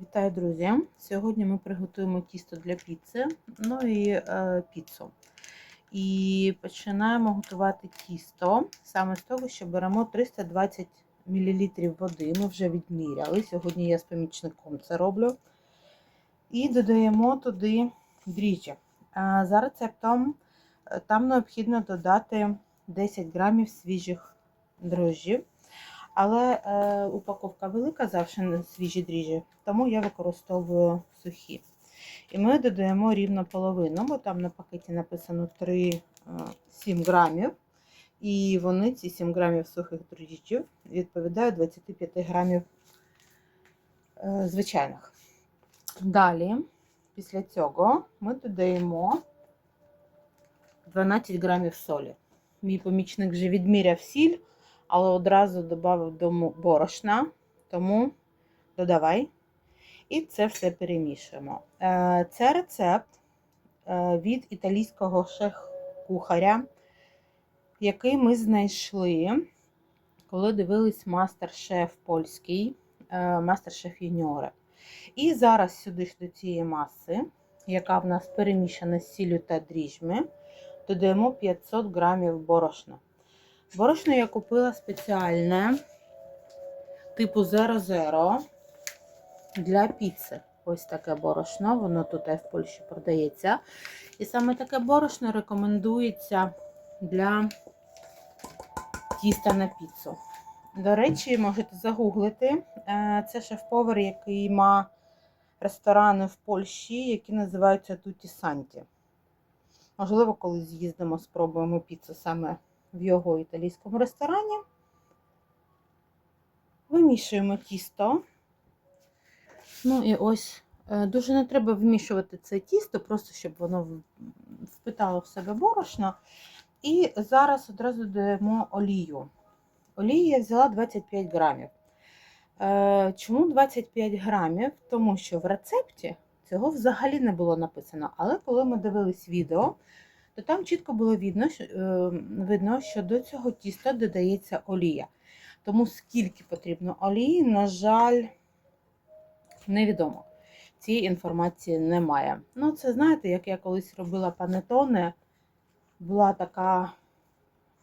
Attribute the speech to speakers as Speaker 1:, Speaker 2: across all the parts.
Speaker 1: Вітаю, друзі! Сьогодні ми приготуємо тісто для піци, ну і е, піцу. І починаємо готувати тісто саме з того, що беремо 320 мл води. Ми вже відміряли. Сьогодні я з помічником це роблю. І додаємо туди дріжджі. А за рецептом е, там необхідно додати 10 грамів свіжих дрожжів. Але е, упаковка велика, завжди свіжі дріжджі, тому я використовую сухі. І ми додаємо рівно половину, бо там на пакеті написано 3-7 грамів. І вони, ці 7 грамів сухих дріжджів, відповідають 25 грамів е, звичайних. Далі, після цього, ми додаємо 12 грамів солі. Мій помічник вже відміряв сіль але одразу додав до борошна, тому додавай. І це все перемішуємо. Е, це рецепт е, від італійського шеф-кухаря, який ми знайшли, коли дивились мастер-шеф польський, е, мастер-шеф юніори. І зараз сюди ж до цієї маси, яка в нас перемішана з сіллю та дріжджами, додаємо 500 грамів борошна. Борошно я купила спеціальне типу 00 для піци. Ось таке борошно, воно тут в Польщі продається. І саме таке борошно рекомендується для тіста на піцу. До речі, можете загуглити. Е, це шеф-повар, який має ресторани в Польщі, які називаються Туті Санті. Можливо, коли з'їздимо, спробуємо піцу саме в його італійському ресторані. Вимішуємо тісто. Ну і ось, е, дуже не треба вмішувати це тісто, просто щоб воно впитало в себе борошно. І зараз одразу додаємо олію. Олії я взяла 25 грамів. Е, чому 25 грамів? Тому що в рецепті цього взагалі не було написано. Але коли ми дивились відео, то там чітко було видно, е, видно, що до цього тіста додається олія. Тому скільки потрібно олії, на жаль, невідомо. Цієї інформації немає. Ну, це знаєте, як я колись робила панетоне, була така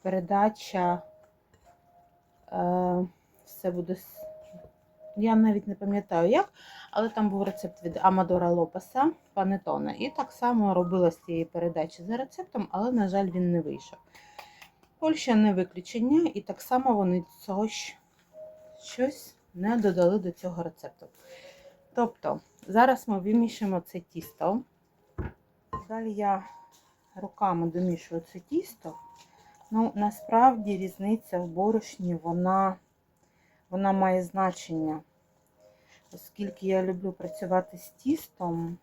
Speaker 1: передача, е, все буде. Я навіть не пам'ятаю як, але там був рецепт від Амадора Лопеса панетоне. І так само робила з цієї передачі за рецептом, але, на жаль, він не вийшов. Польща не виключення, і так само вони цього щось не додали до цього рецепту. Тобто, зараз ми вимішуємо це тісто. Далі я руками домішую це тісто. Ну, насправді різниця в борошні, вона, вона має значення. Оскільки я люблю працювати з тістом,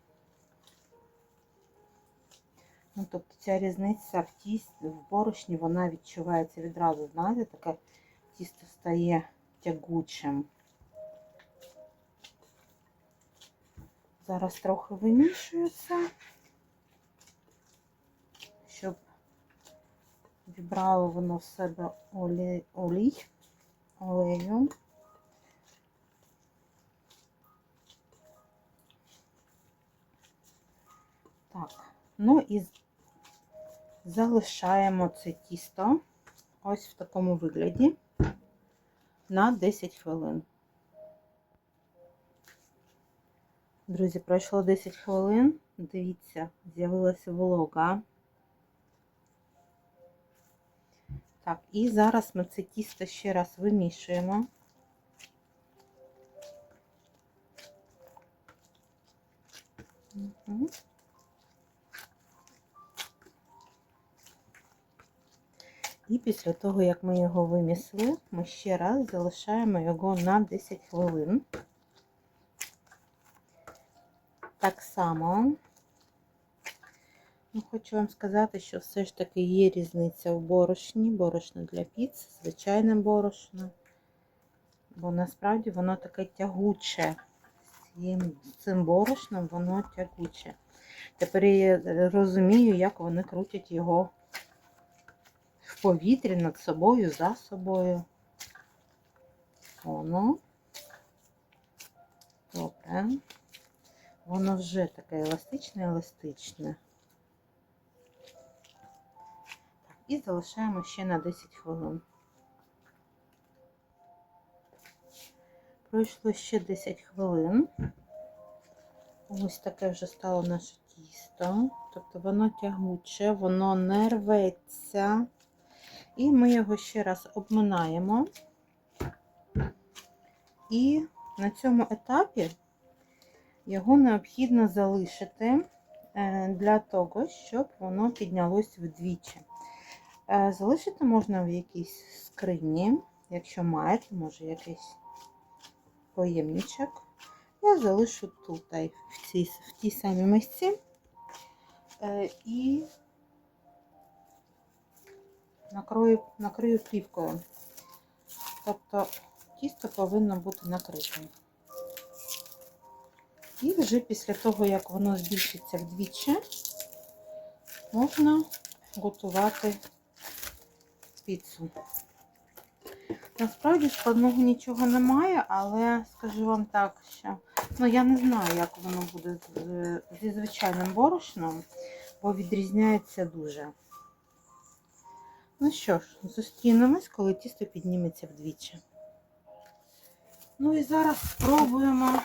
Speaker 1: ну, тобто ця різниця в тісті, в борошні, вона відчувається відразу, знаєте, таке тісто стає тягучим. Зараз трохи вимішую це, щоб вібрало воно в себе олій, олею. Так, ну і залишаємо це тісто ось в такому вигляді на 10 хвилин. Друзі, пройшло 10 хвилин. Дивіться, з'явилася волога. Так, і зараз ми це тісто ще раз вимішуємо. І після того, як ми його вимісли, ми ще раз залишаємо його на 10 хвилин. Так само, ну, хочу вам сказати, що все ж таки є різниця в борошні, борошно для піц, звичайне борошно. Бо насправді воно таке тягуче. Цим борошном воно тягуче. Тепер я розумію, як вони крутять його в повітрі над собою, за собою. Воно. Добре. Воно вже таке еластичне, еластичне. І залишаємо ще на 10 хвилин. Пройшло ще 10 хвилин. Ось таке вже стало наше тісто. Тобто воно тягуче, воно не рветься. І ми його ще раз обминаємо. І на цьому етапі його необхідно залишити е, для того, щоб воно піднялось вдвічі. Е, Залишити можна в якійсь скрині, якщо маєте, може якийсь поємничок. Я залишу тут, в цій, в тій самій місці. Е, І накрою, накрию плівкою. Тобто тісто повинно бути накритим. І вже після того, як воно збільшиться вдвічі, можна готувати піцу. Насправді складного нічого немає, але скажу вам так, що ну, я не знаю, як воно буде з- зі звичайним борошном, бо відрізняється дуже. Ну що ж, зустрінемось, коли тісто підніметься вдвічі. Ну і зараз спробуємо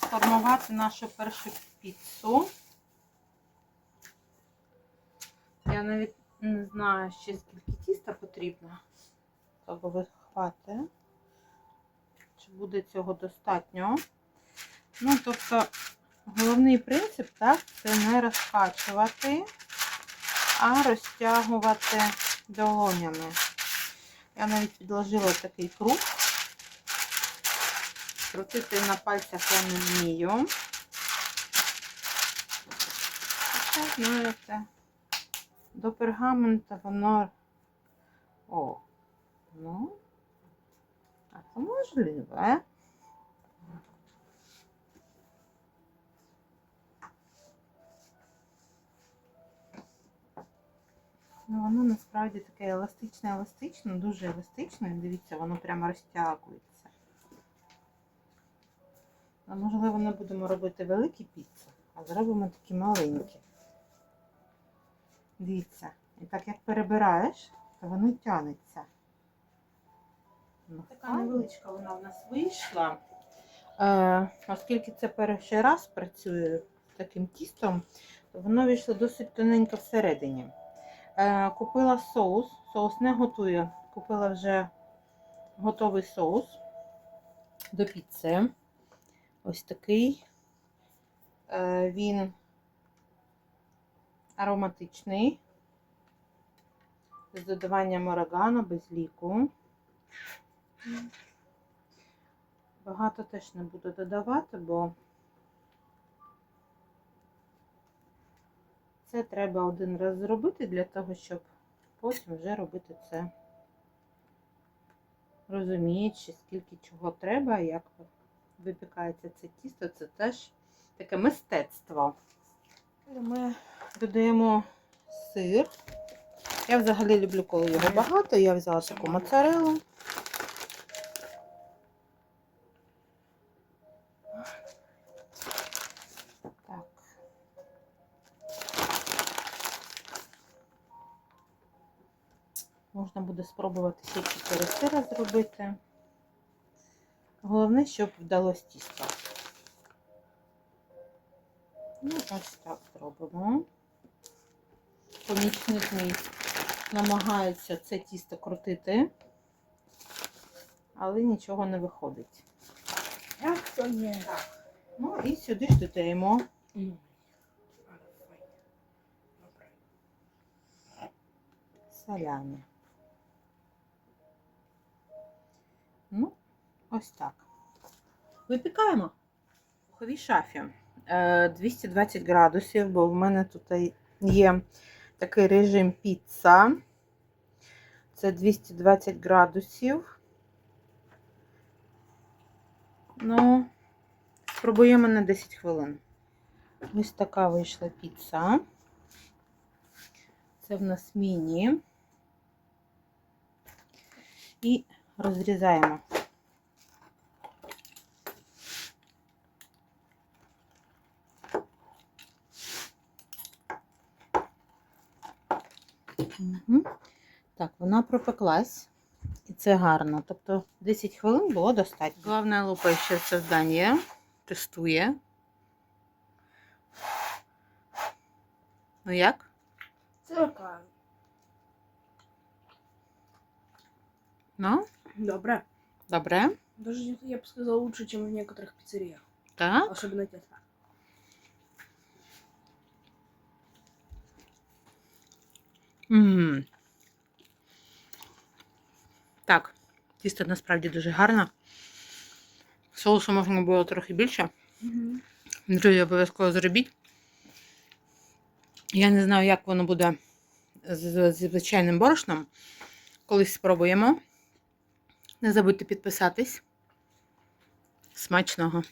Speaker 1: сформувати нашу першу піцу. Я навіть не знаю ще скільки тіста потрібно. Того ви. Чи буде цього достатньо? Ну, тобто, головний принцип, так, це не розкачувати, а розтягувати долонями. Я навіть підложила такий круг. Крутити на пальцях я не вмію. Знаєте, до пергамента воно. О, ну, а це можливе. Ну, воно насправді таке еластичне, еластичне, дуже еластичне. Дивіться, воно прямо розтягується. А можливо, не будемо робити великі піци, а зробимо такі маленькі. Дивіться. І так як перебираєш, то воно тянеться. Ну, така невеличка вона в нас вийшла. Е, оскільки це перший раз працює таким тістом, то воно вийшло досить тоненько всередині. Е, купила соус. Соус не готую. Купила вже готовий соус до піци. Ось такий. Е, він ароматичний. З додаванням орегано, без ліку. Багато теж не буду додавати, бо це треба один раз зробити для того, щоб потім вже робити це, розуміючи, скільки чого треба, як випікається це тісто, це теж таке мистецтво. Ми додаємо сир. Я взагалі люблю, коли його багато. Я взяла таку моцарелу. Можна буде спробувати ще 4 сира зробити. Головне, щоб вдалося тісто. Ну, ось так зробимо. Помічник мій намагається це тісто крутити, але нічого не виходить.
Speaker 2: Як то є?
Speaker 1: Так. Ну і сюди ж додаємо салямі. Ну, ось так. Випікаємо в духовій шафі 220 градусів, бо в мене тут є такий режим піца. Це 220 градусів. Ну, спробуємо на 10 хвилин. Ось така вийшла піца. Це в нас міні. І розрізаємо. Мгм. Так, вона пропеклась. І це гарно. Тобто 10 хвилин було достатньо. Головне лупає ще завдання. Тестує. Ну як?
Speaker 2: Сорока.
Speaker 1: Ну,
Speaker 2: Добре.
Speaker 1: добре.
Speaker 2: Даже, я бы сказал, лучше, чем в некоторых пиццериях.
Speaker 1: Так.
Speaker 2: Особенно тесто.
Speaker 1: М. Так, тісто насправді дуже гарне. Соусу можна було трохи більше.
Speaker 2: Угу.
Speaker 1: Друзі, обов'язково зробіть. Я не знаю, як воно буде з, з звичайним борошном. Колись спробуємо. Не забудьте підписатись. Смачного!